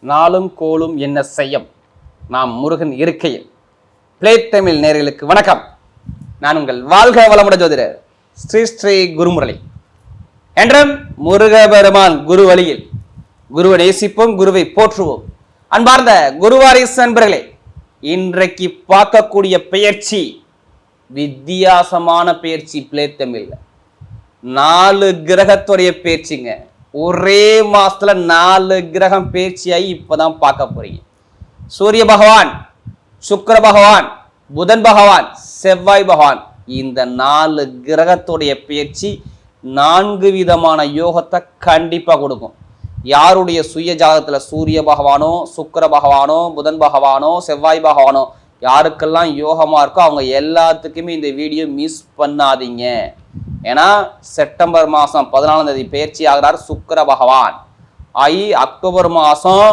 நாளும் கோலும் என்ன செய்யும்? நாம் முருகன் இருக்கையில். பிளே தமிழ் நேர்களுக்கு வணக்கம். நான் உங்கள் வாழ்க வளமுட ஜோதிடர் ஸ்ரீ ஸ்ரீ குருமுரளி. என்றும் முருகபெருமான் குரு வழியில் குருவை நேசிப்போம் குருவை போற்றுவோம். அன்பார்ந்த குருவாரிஸ் நண்பர்களே இன்றைக்கு பார்க்கக்கூடிய பெயர்ச்சி வித்தியாசமான பெயர்ச்சி பிளே தமிழ்ல நாலு கிரகத்துடைய பேச்சுங்க ஒரே மாசத்துல நாலு கிரகம் பேச்சியாகி இப்பதான் பார்க்க போறீங்க. சூரிய பகவான் சுக்கர பகவான் புதன் பகவான் செவ்வாய் பகவான் இந்த நாலு கிரகத்துடைய பேச்சு நான்கு விதமான யோகத்தை கண்டிப்பா கொடுக்கும். யாருடைய சுய ஜாதகத்துல சூரிய பகவானோ சுக்கர பகவானோ புதன் பகவானோ செவ்வாய் பகவானோ யாருக்கெல்லாம் யோகமா இருக்கோ அவங்க எல்லாத்துக்குமே இந்த வீடியோ மிஸ் பண்ணாதீங்க. ஏன்னா செப்டம்பர் மாதம் பதினாலாம் தேதி பயிற்சி ஆகிறார் சுக்கர பகவான். ஆகி அக்டோபர் மாதம்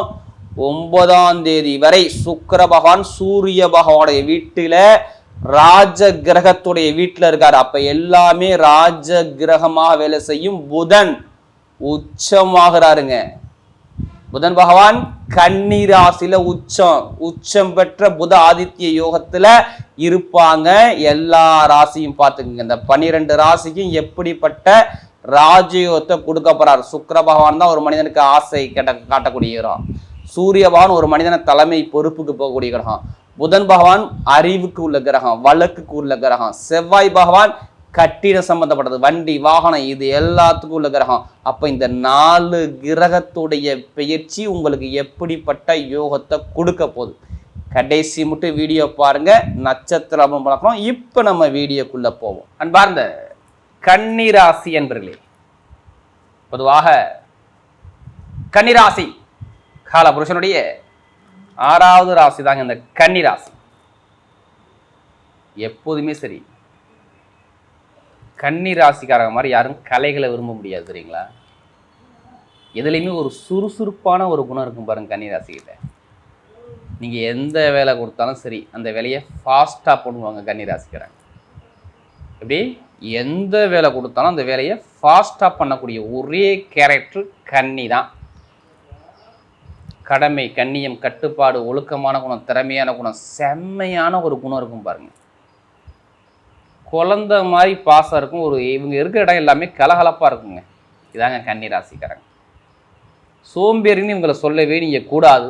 ஒன்பதாம் தேதி வரை சுக்கிர பகவான் சூரிய பகவானுடைய வீட்டில் ராஜ கிரகத்துடைய வீட்டில் இருக்கார். அப்போ எல்லாமே ராஜ கிரகமாக வேலை செய்யும் புதன் உச்சமாகிறாருங்க. புதன் பகவான் கன்னி ராசியில உச்சம். உச்சம் பெற்ற புத ஆதித்ய யோகத்துல இருப்பாங்க. எல்லா ராசியும் பார்த்துக்குங்க. இந்த பன்னிரெண்டு ராசிக்கும் எப்படிப்பட்ட ராஜயோகத்தை கொடுக்க போறார்? சுக்கிர பகவான் தான் ஒரு மனிதனுக்கு ஆசை கேட்ட காட்டக்கூடிய கிரகம் சூரிய பகவான் ஒரு மனிதனை தலைமை பொறுப்புக்கு போகக்கூடிய கிரகம். புதன் பகவான் அறிவுக்கு உள்ள கிரகம் வழக்குக்கு உள்ள கிரகம். செவ்வாய் பகவான் கட்டிட சம்பந்தப்பட்டது வண்டி வாகனம் இது எல்லாத்துக்கும் உள்ள கிரகம். அப்போ இந்த நாலு கிரகத்துடைய பெயர்ச்சி உங்களுக்கு எப்படிப்பட்ட யோகத்தை கொடுக்க போகுது? கடைசி மட்டும் வீடியோ பாருங்க. நட்சத்திரம் பார்க்கலாம் இப்போ நம்ம வீடியோக்குள்ள போவோம். அன்பார்ந்த கன்னிராசி என்பர்களே பொதுவாக கன்னிராசி கால புருஷனுடைய ஆறாவது ராசி தாங்க இந்த கன்னிராசி. எப்போதுமே சரி கன்னி ராசிக்காரங்க மாதிரி யாரும் கலைகளை விரும்ப முடியாது சரிங்களா? எதுலேயுமே ஒரு சுறுசுறுப்பான ஒரு குணம் இருக்கும் பாருங்க கன்னி ராசிக்கிட்ட நீங்கள் எந்த வேலை கொடுத்தாலும் சரி அந்த வேலையை ஃபாஸ்ட்டாக பண்ணுவாங்க கன்னிராசிக்காரங்க. எப்படி? எந்த வேலை கொடுத்தாலும் அந்த வேலையை ஃபாஸ்ட்டாக பண்ணக்கூடிய ஒரே கேரக்டர் கன்னி தான். கடமை கண்ணியம் கட்டுப்பாடு ஒழுக்கமான குணம் திறமையான குணம் செம்மையான ஒரு குணம் இருக்கும் பாருங்கள் குழந்த மாதிரி பாசம் இருக்கும் ஒரு இவங்க இருக்கிற இடம் எல்லாமே கலகலப்பாக இருக்குங்க. இதாங்க கன்னி ராசிக்காரங்க சோம்பேறின்னு இவங்களை சொல்லவே நீங்கள் கூடாது.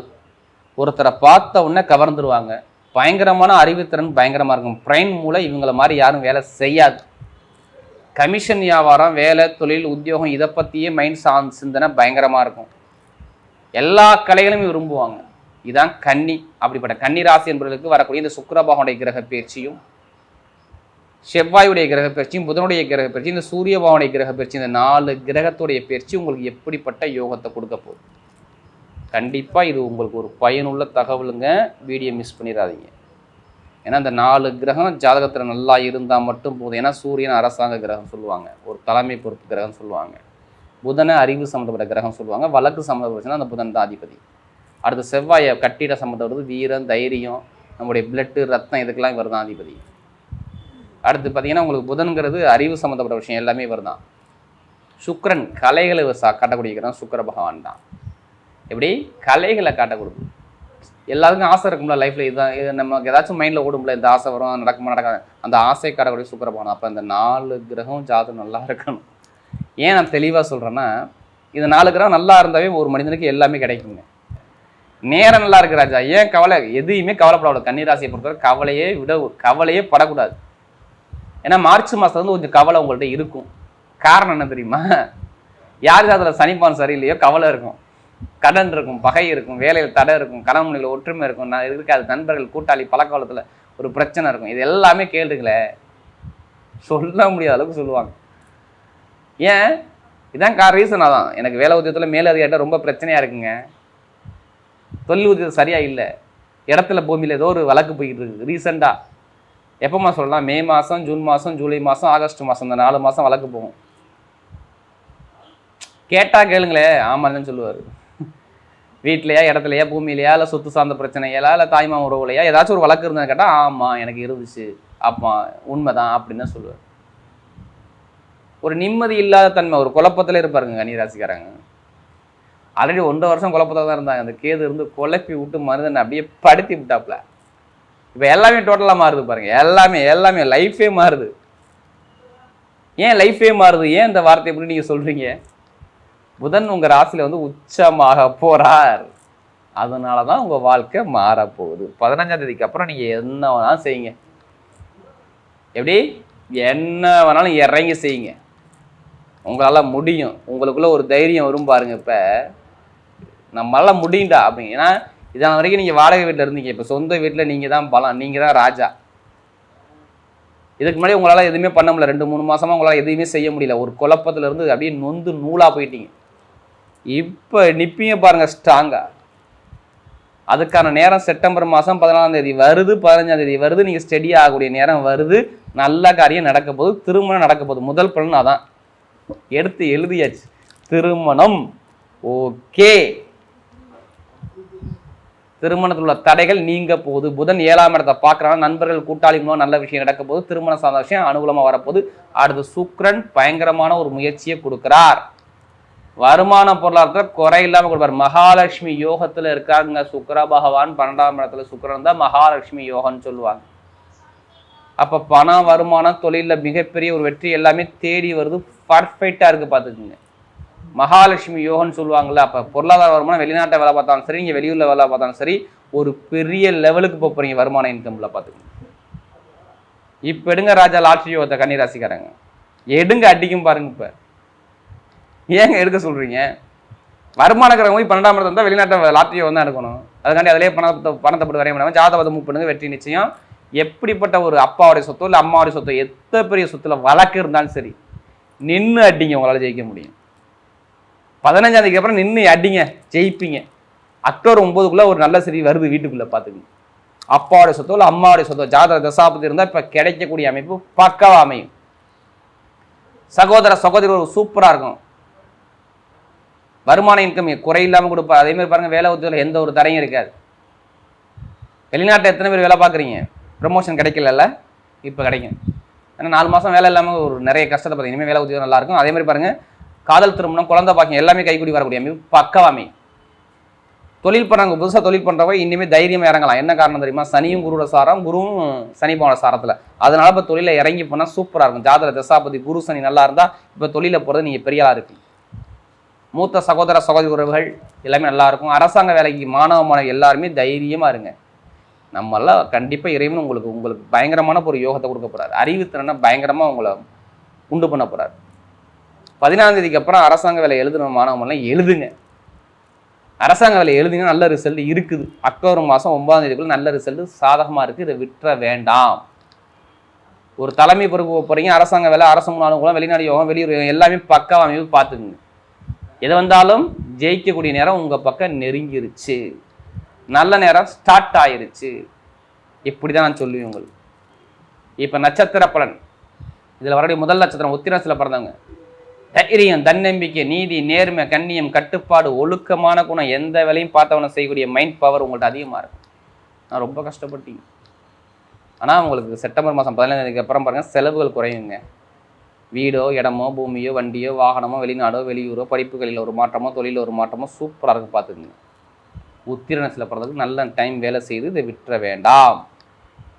ஒருத்தரை பார்த்த உடனே கவர்ந்துருவாங்க. பயங்கரமான அறிவுத்திறன் பயங்கரமாக இருக்கும். பிரைன் மூலம் இவங்கள மாதிரி யாரும் வேலை செய்யாது. கமிஷன் வியாபாரம் வேலை தொழில் உத்தியோகம் இதை பற்றியே மைண்ட் சான் சிந்தனை பயங்கரமாக இருக்கும். எல்லா கலைகளும் விரும்புவாங்க. இதுதான் கன்னி. அப்படிப்பட்ட கன்னி ராசி என்பவர்களுக்கு வரக்கூடிய இந்த சுக்கரபாகனுடைய கிரக பயிற்சியும் செவ்வாயுடைய கிரக பயிற்சியும் புதனுடைய கிரக பயிற்சி இந்த சூரிய பகவானுடைய கிரக பயிற்சி இந்த நாலு கிரகத்துடைய பயிற்சி உங்களுக்கு எப்படிப்பட்ட யோகத்தை கொடுக்க போகுது? கண்டிப்பாக இது உங்களுக்கு ஒரு பயனுள்ள தகவலுங்க. வீடியோ மிஸ் பண்ணிடாதீங்க. ஏன்னா இந்த நாலு கிரகம் ஜாதகத்தில் நல்லா இருந்தால் மட்டும் போதும். ஏன்னா சூரியன் அரசாங்க கிரகம் சொல்லுவாங்க. ஒரு தலைமை பொறுப்பு கிரகம் சொல்லுவாங்க. புதனை அறிவு சம்மந்தப்பட்ட கிரகம் சொல்லுவாங்க. வழக்கு சம்மந்தப்பட்டுச்சுன்னா அந்த புதன் தான் அதிபதி. அடுத்து செவ்வாயை கட்டிட சம்மந்தப்பட்டது வீரம் தைரியம் நம்முடைய பிளட்டு ரத்தம் இதுக்கெல்லாம் இவர் தான் அதிபதி. அடுத்து பார்த்தீங்கன்னா உங்களுக்கு புதன்கிறது அறிவு சம்மந்தப்பட்ட விஷயம் எல்லாமே இவர் தான். சுக்கரன் கலைகளை சா கட்டக்கூடிய கிரகம் சுக்கிர பகவான் தான். எப்படி? கலைகளை காட்டக்கூடிய எல்லாருக்கும் ஆசை இருக்கும்ல லைஃப்பில் இதுதான் இது நமக்கு ஏதாச்சும் மைண்டில் ஓடும்ல இந்த ஆசை வரும் நடக்குமா நடக்காது. அந்த ஆசை காட்டக்கூடிய சூப்பராக போனோம் அப்போ இந்த நாலு கிரகம் ஜாதகம் நல்லா இருக்கணும். ஏன் நான் தெளிவாக சொல்கிறேன்னா இந்த நாலு கிரகம் நல்லா இருந்தாவே ஒரு மனிதனுக்கு எல்லாமே கிடைக்குங்க. நேரம் நல்லா இருக்கு ராஜா. ஏன் கவலை? எதையுமே கவலைப்படாது. கன்னிராசியை பொறுத்தவரை கவலையே விட கவலையே படக்கூடாது. ஏன்னா மார்ச் மாதம் வந்து கொஞ்சம் கவலை உங்கள்கிட்ட இருக்கும். காரணம் என்ன தெரியுமா? யார் அதில் சனிப்பான் சரியில்லையோ கவலை இருக்கும். கடன் இருக்கும் பகை இருக்கும் வேலையில் தடை இருக்கும் கணவனில் ஒற்றுமை இருக்கும் நான் இருக்காது நண்பர்கள் கூட்டாளி பழக்கவலத்தில் ஒரு பிரச்சனை இருக்கும். இது எல்லாமே கேளுங்களே சொல்ல முடியாத அளவுக்கு சொல்லுவாங்க. ஏன்? இதான் கா ரீசன் அதான். எனக்கு வேலை உத்தியத்தில் மேலதிகாரிட்ட ரொம்ப பிரச்சனையாக இருக்குங்க. தொழில் உத்தியோகம் சரியா இல்லை. இடத்துல பூமியில் ஏதோ ஒரு வழக்கு போய்கிட்டு இருக்கு ரீசெண்டாக எப்போம்மா சொல்லலாம்? மே மாதம் ஜூன் மாதம் ஜூலை மாதம் ஆகஸ்ட் மாதம் இந்த நாலு மாதம் வழக்கு போகும். கேட்டால் கேளுங்களே. ஆமாம் சொல்லுவார். வீட்லையா இடத்துலையா பூமியிலையா இல்லை சொத்து சார்ந்த பிரச்சனையா இல்லை தாய்மா உறவுலையா ஏதாச்சும் ஒரு வழக்கு இருந்தால் கேட்டால் ஆமாம் எனக்கு இருந்துச்சு. அப்பா உண்மைதான் அப்படின்னு தான் சொல்லுவார் ஒரு நிம்மதி இல்லாத தன்மை ஒரு குழப்பத்தில் இருப்பாருங்க கன்னிராசிக்காரங்க. ஆல்ரெடி ஒன்றரை வருஷம் குழப்பத்தில் தான் இருந்தாங்க. அந்த கேது இருந்து குழப்பி விட்டு மருந்தனை அப்படியே படுத்தி விட்டாப்புல இப்போ எல்லாமே டோட்டலாக மாறுது பாருங்கள் எல்லாமே எல்லாமே லைஃபே மாறுது. ஏன் லைஃபே மாறுது? ஏன் இந்த வார்த்தை எப்படி நீங்கள் சொல்கிறீங்க புதன் உங்கள் ராசியில் வந்து உச்சமாக போகிறார் அதனால தான் உங்கள் வாழ்க்கை மாறப்போகுது. பதினஞ்சாம் தேதிக்கு அப்புறம் நீங்கள் என்ன வேணாலும் செய்யுங்க. எப்படி? என்ன வேணாலும் இறங்கி செய்யுங்க. உங்களால் முடியும். உங்களுக்குள்ள ஒரு தைரியம் வரும் பாருங்க இப்போ. நம்மளால் முடியும்டா அப்படிங்க ஏன்னா இதனால் வரைக்கும் நீங்கள் வாடகை வீட்டில் இருந்தீங்க. இப்போ சொந்த வீட்டில் நீங்கள் தான் பலம் நீங்கள் தான் ராஜா. இதுக்கு முன்னாடி உங்களால் எதுவுமே பண்ண முடியல. ரெண்டு மூணு மாசமா உங்களால் எதுவுமே செய்ய முடியல. ஒரு குழப்பத்துல இருந்து அப்படியே நொந்து நூலாக போயிட்டீங்க. இப்போ நிற்பீங்க பாருங்கள் ஸ்ட்ராங்காக அதுக்கான நேரம் செப்டம்பர் மாதம் பதினாலாம் தேதி வருது பதினஞ்சாம் தேதி வருது. நீங்கள் ஸ்டடி ஆகக்கூடிய நேரம் வருது. நல்ல காரியம் நடக்க போகுது. திருமணம் நடக்க போகுது. முதல் பலன் அதான். எடுத்து எழுதியாச்சு. திருமணம். ஓகே. திருமணத்தில் உள்ள தடைகள் நீங்க போகுது. புதன் ஏழாம் இடத்தை பார்க்குறாங்க நண்பர்கள் கூட்டாளி மூலம் நல்ல விஷயம் நடக்க போகுது. திருமணம் சார்ந்த விஷயம் அனுகூலமாக வரப்போகுது. அடுத்து சுக்ரன் பயங்கரமான ஒரு முயற்சியை கொடுக்கிறார். வருமான பொருளாதாரத்தில் குறை இல்லாமல் கொடுப்பார் மகாலட்சுமி யோகத்தில் இருக்காங்க. சுக்கர பகவான் பன்னெண்டாம் இடத்துல சுக்கரன் தான் மகாலட்சுமி யோகம்னு சொல்லுவாங்க. அப்போ பணம் வருமானம் தொழிலில் மிகப்பெரிய ஒரு வெற்றி எல்லாமே தேடி வருது. பர்ஃபெக்டாக இருக்குது பார்த்துக்குங்க. மகாலட்சுமி யோகம்னு சொல்லுவாங்கள்ல அப்போ பொருளாதார வருமானம் வெளிநாட்டை வேலை பார்த்தாலும் சரி நீங்கள் வெளியூரில் வேலை பார்த்தாலும் சரி ஒரு பெரிய லெவலுக்கு போக போகிறீங்க வருமான இன்கமில் பார்த்துக்கோங்க. இப்போ எடுங்க ராஜா லாட்ரி யோகத்தை கன்னி ராசிக்காரங்க எடுங்க அடிக்கும் பாருங்க இப்போ. ஏங்க எடுக்க சொல்கிறீங்க வருமானக்கிறவங்க போய் பன்னெண்டாம் இடத்துல இருந்தால் வெளிநாட்டை லாத்தியம் தான் எடுக்கணும் அதுக்காண்டி அதிலே பணத்தை பணத்தை போட்டு வரைய முடியாமல் ஜாதகத்தை மூவ் பண்ணுங்க வெற்றி நிச்சயம். எப்படிப்பட்ட ஒரு அப்பாவுடைய சொத்தோ இல்லை அம்மாவுடைய சொத்தோ எத்தனை பெரிய சொத்துல வழக்கு இருந்தாலும் சரி நின்று அடிங்க உங்களால் ஜெயிக்க முடியும். பதினஞ்சாந்தேதிக்கு அப்புறம் நின்று அடிங்க ஜெயிப்பீங்க. அக்டோபர் ஒம்பதுக்குள்ளே ஒரு நல்ல சரி வருது வீட்டுக்குள்ளே பார்த்துக்கணும் அப்பாவுடைய சொத்தோ இல்லை அம்மாவுடைய சொத்தோ ஜாதக தசாபதி இருந்தால் இப்போ கிடைக்கக்கூடிய அமைப்பு பக்கவாக அமையும். சகோதர சகோதரி ஒரு சூப்பராக இருக்கும். வருமான இன்கம் குறை இல்லாமல் கொடுப்பா. அதே மாதிரி வேலை உத்தியில் எந்த ஒரு தரையும் இருக்காது. வெளிநாட்டில் எத்தனை பேர் வேலை பார்க்குறீங்க? ப்ரமோஷன் கிடைக்கலல்ல? இப்போ கிடைக்கும். ஏன்னா நாலு மாதம் வேலை இல்லாமல் ஒரு நிறைய கஷ்டத்தை பார்த்தீங்க இனிமேல் வேலை உத்தியோகம் நல்லாயிருக்கும் அதே மாதிரி பாருங்கள் காதல் திருமணம் குழந்தை பாக்கியம் எல்லாமே கைக்கூடி வரக்கூடிய அமைப்பு பக்கவாமை. தொழில் பண்ணுறாங்க புதுசாக தொழில் பண்ணுறவங்க இனிமேல் தைரியமாக இறங்கலாம். என்ன காரணம் தெரியுமா? சனியும் குருவோட சாரம் குருவும் சனி போன சாரத்தில். அதனால இப்போ தொழிலை இறங்கி போனால் சூப்பராக இருக்கும். ஜாதக தசாபதி குரு சனி நல்லா இருந்தால் இப்போ தொழிலில் போகிறது நீங்கள் பெரிய ஆளாக மூத்த சகோதர சகோதரி உறவுகள் எல்லாமே நல்லா இருக்கும். அரசாங்க வேலைக்கு மாணவ மாணவி எல்லாருமே தைரியமாக இருங்க. நம்மளாம் கண்டிப்பாக இறைவன் உங்களுக்கு உங்களுக்கு பயங்கரமான ஒரு யோகத்தை கொடுக்க போகிறார் அறிவுத்திறனை பயங்கரமாக உங்களை உண்டு பண்ண போகிறார் பதினாலாம் தேதிக்கு அப்புறம் அரசாங்க வேலை எழுதுன மாணவங்களாம் எழுதுங்க. அரசாங்க வேலை எழுதுங்க நல்ல ரிசல்ட் இருக்குது. அக்டோபர் மாதம் ஒன்பதாம் தேதிக்குள்ள நல்ல ரிசல்ட் சாதகமாக இருக்குது இதை விட்டுற வேண்டாம். ஒரு தலைமை பொறுப்பு போகிறீங்க அரசாங்க வேலை அரசு முன்னாலும் வெளிநாடு யோகம் வெளியூர் எல்லாமே பக்காவாக அமைப்பு பார்த்துக்குங்க. எது வந்தாலும் ஜெயிக்கக்கூடிய நேரம் உங்கள் பக்கம் நெருங்கிருச்சு. நல்ல நேரம் ஸ்டார்ட் ஆயிருச்சு. இப்படி தான் நான் சொல்லுவேன் உங்களுக்கு. இப்போ நட்சத்திர பலன். இதில் வரக்கூடிய முதல் நட்சத்திரம் உத்திரத்தில் பிறந்தவங்க. தைரியம் தன்னம்பிக்கை நீதி நேர்மை கண்ணியம் கட்டுப்பாடு ஒழுக்கமான குணம் எந்த வேலையும் பார்த்தவனை செய்யக்கூடிய மைண்ட் பவர் உங்கள்ட்ட அதிகமாக இருக்கும் நான் ரொம்ப கஷ்டப்பட்டீங்க. ஆனால் உங்களுக்கு செப்டம்பர் மாதம் பதினஞ்சாந்தேதிக்கு அப்புறம் பாருங்கள் செலவுகள் குறையுங்க. வீடோ இடமோ பூமியோ வண்டியோ வாகனமோ வெளிநாடோ வெளியூரோ படிப்புகளில் ஒரு மாற்றமோ தொழிலில் ஒரு மாற்றமோ சூப்பராக இருக்கு பார்த்துக்குங்க. சில பிறந்ததுக்கு நல்ல டைம் வேலை செய்து இதை விட்டுற வேண்டாம்.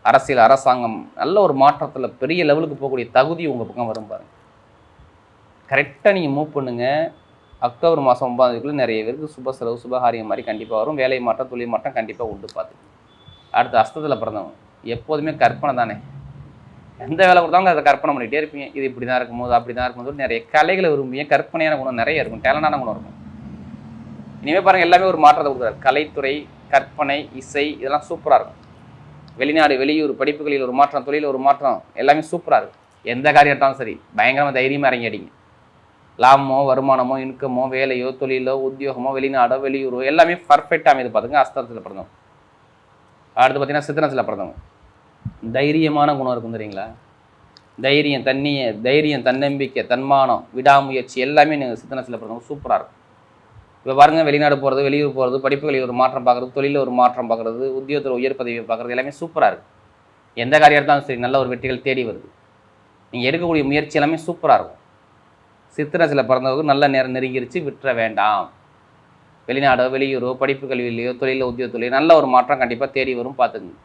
அரசியல் அரசாங்கம் நல்ல ஒரு மாற்றத்தில் பெரிய லெவலுக்கு போகக்கூடிய தகுதி உங்கள் பக்கம் வரும் பாருங்க. கரெக்டாக நீங்கள் மூவ் பண்ணுங்கள் அக்டோபர் மாதம் ஒன்பதாம் தேதிக்குள்ள நிறைய பேருக்கு சுப செலவு சுபகாரியம் மாதிரி கண்டிப்பாக வரும். வேலை மாற்றம் தொழில் மாற்றம் கண்டிப்பாக உண்டு பார்த்து அடுத்து அஸ்தத்தில் பிறந்தவங்க. எப்போதுமே கற்பனை தானே. எந்த வேலை கொடுத்தாலும் அதை கற்பனை பண்ணிகிட்டே இருப்பீங்க. இது இப்படி தான் இருக்கும்போது அப்படி தான் இருக்கும்போது நிறைய கலைகளை விரும்பிய கற்பனையான குணம் நிறைய இருக்கும். டேலண்டான குணம் இருக்கும். இனிமேல் பாருங்கள் எல்லாமே ஒரு மாற்றத்தை கொடுக்குறாரு. கலைத்துறை கற்பனை இசை இதெல்லாம் சூப்பராக இருக்கும். வெளிநாடு வெளியூர் படிப்புகளில் ஒரு மாற்றம் தொழில் ஒரு மாற்றம் எல்லாமே சூப்பராக இருக்கும். எந்த காரியம் எடுத்தாலும் சரி பயங்கரமாக தைரியமாக இறங்கி அடிங்க. லாபமோ வருமானமோ இன்கமோ வேலையோ தொழிலோ உத்தியோகமோ வெளிநாடோ வெளியூரோ எல்லாமே பர்ஃபெக்டாக அமைது பார்த்துங்க அஸ்தத்தில் பிறந்தவங்க. அடுத்து பார்த்தீங்கன்னா சித்தனத்தில் பிறந்தவங்க. தைரியமான குணம் இருக்கும் தெரியுங்களா? தைரியம் தண்ணிய தைரியம் தன்னம்பிக்கை தன்மானம் விடாமுயற்சி எல்லாமே நீங்கள் சித்தனத்தில் பிறந்தவங்க சூப்பராக இருக்கும். இப்போ பாருங்கள் வெளிநாடு போகிறது வெளியூர் போகிறது படிப்புகளில் ஒரு மாற்றம் பார்க்குறது தொழிலில் ஒரு மாற்றம் பார்க்குறது உத்தியோகத்தில் உயர் பதவியை பார்க்குறது எல்லாமே சூப்பராக இருக்குது எந்த காரியம் இருந்தாலும் சரி நல்ல ஒரு வெற்றிகள் தேடி வருது. நீங்கள் எடுக்கக்கூடிய முயற்சி எல்லாமே சூப்பராக இருக்கும். சித்திரசில் பிறந்தவங்க நல்ல நேரம் நெருங்கிருச்சு விட்டுற வேண்டாம். வெளிநாடோ வெளியூரோ படிப்பு கல்வியிலையோ தொழில உத்தியோகத்துலையோ நல்ல ஒரு மாற்றம் கண்டிப்பாக தேடி வரும் பார்த்துக்குங்க.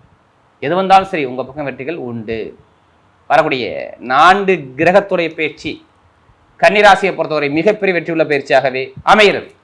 எது வந்தாலும் சரி உங்கள் பக்கம் வெற்றிகள் உண்டு. வரக்கூடிய நான்கு கிரகத்துடைய பயிற்சி கன்னிராசியை பொறுத்தவரை மிகப்பெரிய வெற்றியுள்ள பயிற்சியாகவே அமைகிறது.